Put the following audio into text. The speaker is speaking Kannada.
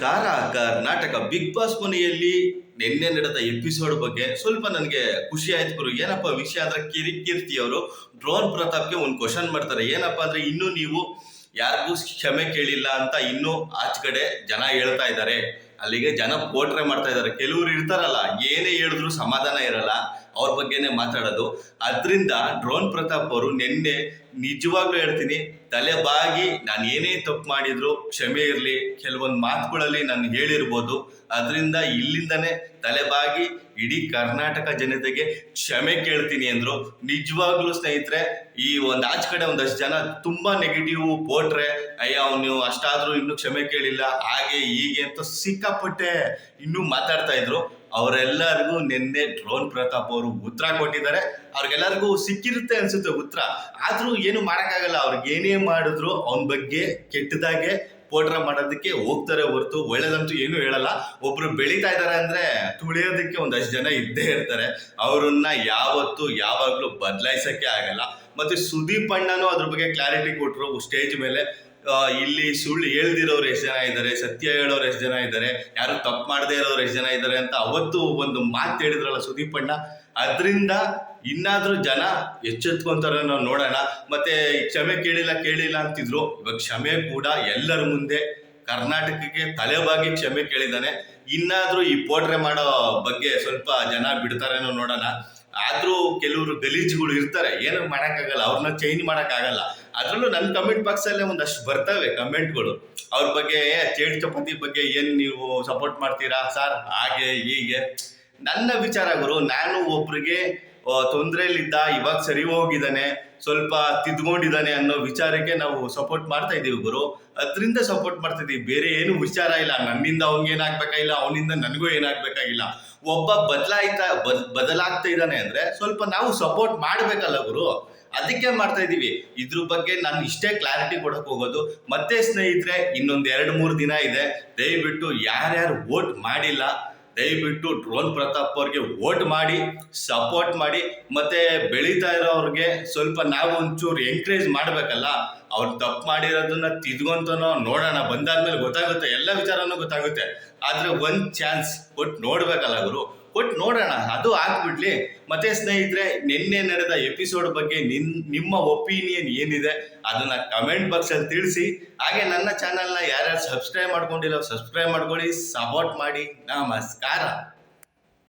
ನಮಸ್ಕಾರ. ಕರ್ನಾಟಕ ಬಿಗ್ ಬಾಸ್ ಮನೆಯಲ್ಲಿ ನಿನ್ನೆ ನಡೆದ ಎಪಿಸೋಡ್ ಬಗ್ಗೆ ಸ್ವಲ್ಪ ನನಗೆ ಖುಷಿ ಆಯ್ತು ಗುರು. ಏನಪ್ಪ ವಿಷಯ ಅಂದ್ರೆ ಕಿರಿ ಕೀರ್ತಿ ಅವರು. ಡ್ರೋನ್ ಪ್ರತಾಪ್ಗೆ ಒಂದು ಕ್ವಶನ್ ಮಾಡ್ತಾರೆ. ಏನಪ್ಪ ಅಂದ್ರೆ ಇನ್ನೂ ನೀವು ಯಾರಿಗೂ ಕ್ಷಮೆ ಕೇಳಿಲ್ಲ ಅಂತ ಇನ್ನೂ ಆಚೆ ಕಡೆ ಜನ ಹೇಳ್ತಾ ಇದ್ದಾರೆ. ಅಲ್ಲಿಗೆ ಜನ ಪೋಟ್ರೆ ಮಾಡ್ತಾ ಇದ್ದಾರೆ. ಕೆಲವರು ಇರ್ತಾರಲ್ಲ, ಏನೇ ಹೇಳಿದ್ರು ಸಮಾಧಾನ ಇರಲ್ಲ. ಅವ್ರ ಬಗ್ಗೆನೇ ಮಾತಾಡೋದು. ಅದರಿಂದ ಡ್ರೋನ್ ಪ್ರತಾಪ್ ಅವರು ನಿನ್ನೆ ನಿಜವಾಗ್ಲೂ ಹೇಳ್ತೀನಿ, ತಲೆ ಬಾಗಿ ನಾನು ಏನೇ ತಪ್ಪು ಮಾಡಿದ್ರು ಕ್ಷಮೆ ಇರಲಿ, ಕೆಲವೊಂದು ಮಾತುಗಳಲ್ಲಿ ನಾನು ಹೇಳಿರ್ಬೋದು. ಅದರಿಂದ ಇಲ್ಲಿಂದನೇ ತಲೆಬಾಗಿ ಇಡೀ ಕರ್ನಾಟಕ ಜನತೆಗೆ ಕ್ಷಮೆ ಕೇಳ್ತೀನಿ ಅಂದರು. ನಿಜವಾಗ್ಲೂ ಸ್ನೇಹಿತರೆ, ಈ ಒಂದು ಆಚೆ ಕಡೆ ಒಂದಷ್ಟು ಜನ ತುಂಬ ನೆಗೆಟಿವ್ ಪೋಟ್ರೆ ಅಯ್ಯ, ಅವನು ಅಷ್ಟಾದರೂ ಇನ್ನೂ ಕ್ಷಮೆ ಕೇಳಿಲ್ಲ, ಹಾಗೆ ಹೀಗೆ ಅಂತ ಸಿಕ್ಕಾಪಟ್ಟೆ ಇನ್ನೂ ಮಾತಾಡ್ತಾ ಇದ್ರು. ಅವರೆಲ್ಲರಿಗೂ ನಿನ್ನೆ ಡ್ರೋನ್ ಪ್ರತಾಪ್ ಅವರು ಉತ್ತರ ಕೊಟ್ಟಿದ್ದಾರೆ. ಅವ್ರಿಗೆಲ್ಲರಿಗೂ ಸಿಕ್ಕಿರುತ್ತೆ ಅನ್ಸುತ್ತೆ ಉತ್ತರ. ಆದ್ರೂ ಏನು ಮಾಡಕ್ಕಾಗಲ್ಲ. ಅವ್ರಿಗೆ ಏನೇ ಮಾಡಿದ್ರು ಅವನ ಬಗ್ಗೆ ಕೆಟ್ಟದಾಗೆ ಪೋಟ್ರ ಮಾಡೋದಕ್ಕೆ ಹೋಗ್ತಾರೆ ಹೊರತು. ಒಳ್ಳೇದಂತೂ ಏನು ಹೇಳಲ್ಲ. ಒಬ್ರು ಬೆಳೀತಾ ಇದ್ದಾರೆ ಅಂದ್ರೆ ತುಳಿಯೋದಕ್ಕೆ ಒಂದಷ್ಟು ಜನ ಇದ್ದೇ ಇರ್ತಾರೆ. ಅವ್ರನ್ನ ಯಾವತ್ತು ಯಾವಾಗ್ಲೂ ಬದಲಾಯಿಸಕ್ಕೆ ಆಗಲ್ಲ. ಮತ್ತೆ ಸುದೀಪ್ ಅಣ್ಣನೂ ಅದ್ರ ಬಗ್ಗೆ ಕ್ಲಾರಿಟಿ ಕೊಟ್ಟರು ಸ್ಟೇಜ್ ಮೇಲೆ. ಇಲ್ಲಿ ಸುಳ್ಳು ಹೇಳ್ದಿರೋರು ಎಷ್ಟು ಜನ ಇದ್ದಾರೆ, ಸತ್ಯ ಹೇಳೋರು ಎಷ್ಟು ಜನ ಇದ್ದಾರೆ, ಯಾರು ತಪ್ಪು ಮಾಡದೇ ಇರೋರು ಎಷ್ಟು ಜನ ಇದ್ದಾರೆ ಅಂತ ಅವತ್ತು ಒಂದು ಮಾತು ಹೇಳಿದ್ರಲ್ಲ ಸುದೀಪ್ ಅಣ್ಣ. ಅದರಿಂದ ಇನ್ನಾದ್ರೂ ಜನ ಎಚ್ಚೆತ್ಕೊಂತಾರೆ ನಾವು ನೋಡೋಣ. ಮತ್ತೆ ಕ್ಷಮೆ ಕೇಳಿಲ್ಲ ಕೇಳಿಲ್ಲ ಅಂತಿದ್ರು. ಇವಾಗ ಕ್ಷಮೆ ಕೂಡ ಎಲ್ಲರ ಮುಂದೆ ಕರ್ನಾಟಕಕ್ಕೆ ತಲೆಬಾಗಿ ಕ್ಷಮೆ ಕೇಳಿದ್ದಾನೆ. ಇನ್ನಾದ್ರೂ ಈ ಪೋಟ್ರೆ ಮಾಡೋ ಬಗ್ಗೆ ಸ್ವಲ್ಪ ಜನ ಬಿಡ್ತಾರೇನೋ ನೋಡೋಣ. ಆದ್ರೂ ಕೆಲವರು ಗಲೀಜುಗಳು ಇರ್ತಾರೆ ಏನು ಮಾಡೋಕ್ಕಾಗಲ್ಲ ಅವ್ರನ್ನ ಚೇಂಜ್ ಮಾಡೋಕ್ಕಾಗಲ್ಲ. ಅದರಲ್ಲೂ ನನ್ನ ಕಮೆಂಟ್ ಬಾಕ್ಸ್ ಅಲ್ಲೇ ಒಂದಷ್ಟು ಬರ್ತವೆ ಕಮೆಂಟ್ಗಳು ಅವ್ರ ಬಗ್ಗೆ "ಏ, ಚೇಟ್ ಚಪಾತಿ ಬಗ್ಗೆ ಏನು ನೀವು ಸಪೋರ್ಟ್ ಮಾಡ್ತೀರಾ? ಸರ್ ಹಾಗೆ ಹೀಗೆ. ನನ್ನ ವಿಚಾರ ಗುರು ನಾನು ಒಬ್ರಿಗೆ ತೊಂದರೆಯಲ್ಲಿದ್ದ ಇವಾಗ ಸರಿ ಹೋಗಿದ್ದಾನೆ ಸ್ವಲ್ಪ ತಿದ್ಕೊಂಡಿದ್ದಾನೆ ಅನ್ನೋ ವಿಚಾರಕ್ಕೆ ನಾವು ಸಪೋರ್ಟ್ ಮಾಡ್ತಾ ಇದ್ದೀವಿ ಗುರು. ಅದರಿಂದ ಸಪೋರ್ಟ್ ಮಾಡ್ತಾ ಇದ್ದೀವಿ. ಬೇರೆ ಏನು ವಿಚಾರ ಇಲ್ಲ. ನನ್ನಿಂದ ಅವ್ನಿಗೆ ಏನಾಗ್ಬೇಕಾಗಿಲ್ಲ ಅವನಿಂದ ನನಗೂ ಏನಾಗ್ಬೇಕಾಗಿಲ್ಲ. ಒಬ್ಬ ಬದಲಾಯ್ತಾ, ಬದ್, ಬದಲಾಗ್ತಾ ಇದ್ದಾನೆ ಅಂದ್ರೆ ಸ್ವಲ್ಪ ನಾವು ಸಪೋರ್ಟ್ ಮಾಡ್ಬೇಕಲ್ಲ ಗುರು. ಅದಕ್ಕೆ ಮಾಡ್ತಾ ಇದೀವಿ ಇದ್ರ ಬಗ್ಗೆ ನಾನು ಇಷ್ಟೇ ಕ್ಲಾರಿಟಿ ಕೊಡಕ್ ಹೋಗೋದು. ಮತ್ತೆ ಸ್ನೇಹಿತರೆ, ಇನ್ನೊಂದು ಎರಡು ಮೂರು ದಿನ ಇದೆ. ದಯವಿಟ್ಟು ಯಾರ್ಯಾರು ವೋಟ್ ಮಾಡಿಲ್ಲ ದಯವಿಟ್ಟು ಡ್ರೋನ್ ಪ್ರತಾಪ್ ಅವ್ರಿಗೆ ವೋಟ್ ಮಾಡಿ, ಸಪೋರ್ಟ್ ಮಾಡಿ, ಮತ್ತೆ ಬೆಳೀತಾ ಇರೋರಿಗೆ ಸ್ವಲ್ಪ ನಾವು ಒಂಚೂರು ಎಂಕರೇಜ್ ಮಾಡ್ಬೇಕಲ್ಲ, ಅವ್ರು ತಪ್ಪು ಮಾಡಿರೋದನ್ನ ತಿದ್ಕೊಂತನೋ ನೋಡೋಣ, ಬಂದಾದ್ಮೇಲೆ ಗೊತ್ತಾಗುತ್ತೆ, ಎಲ್ಲ ವಿಚಾರನೂ ಗೊತ್ತಾಗುತ್ತೆ. ಆದ್ರೆ ಒಂದ್ ಚಾನ್ಸ್ ಕೊಟ್ಟು ನೋಡ್ಬೇಕಲ್ಲ ನೋಡೋಣ ಅದು ಆಗ್ಬಿಡ್ಲಿ ಮತ್ತೆ ಸ್ನೇಹಿತರೆ, ನಿನ್ನೆ ನಡೆದ ಎಪಿಸೋಡ್ ಬಗ್ಗೆ ನಿನ್, ನಿಮ್ಮ ಒಪಿನಿಯನ್ ಏನಿದೆ ಅದನ್ನ ಕಮೆಂಟ್ ಬಾಕ್ಸ್ ಅಲ್ಲಿ ತಿಳಿಸಿ. ಹಾಗೆ ನನ್ನ ಚಾನಲ್ನ ಯಾರ್ಯಾರು ಸಬ್ಸ್ಕ್ರೈಬ್ ಮಾಡ್ಕೊಂಡಿಲ್ಲ ಸಬ್ಸ್ಕ್ರೈಬ್ ಮಾಡ್ಕೊಳ್ಳಿ ಸಪೋರ್ಟ್ ಮಾಡಿ. ನಮಸ್ಕಾರ.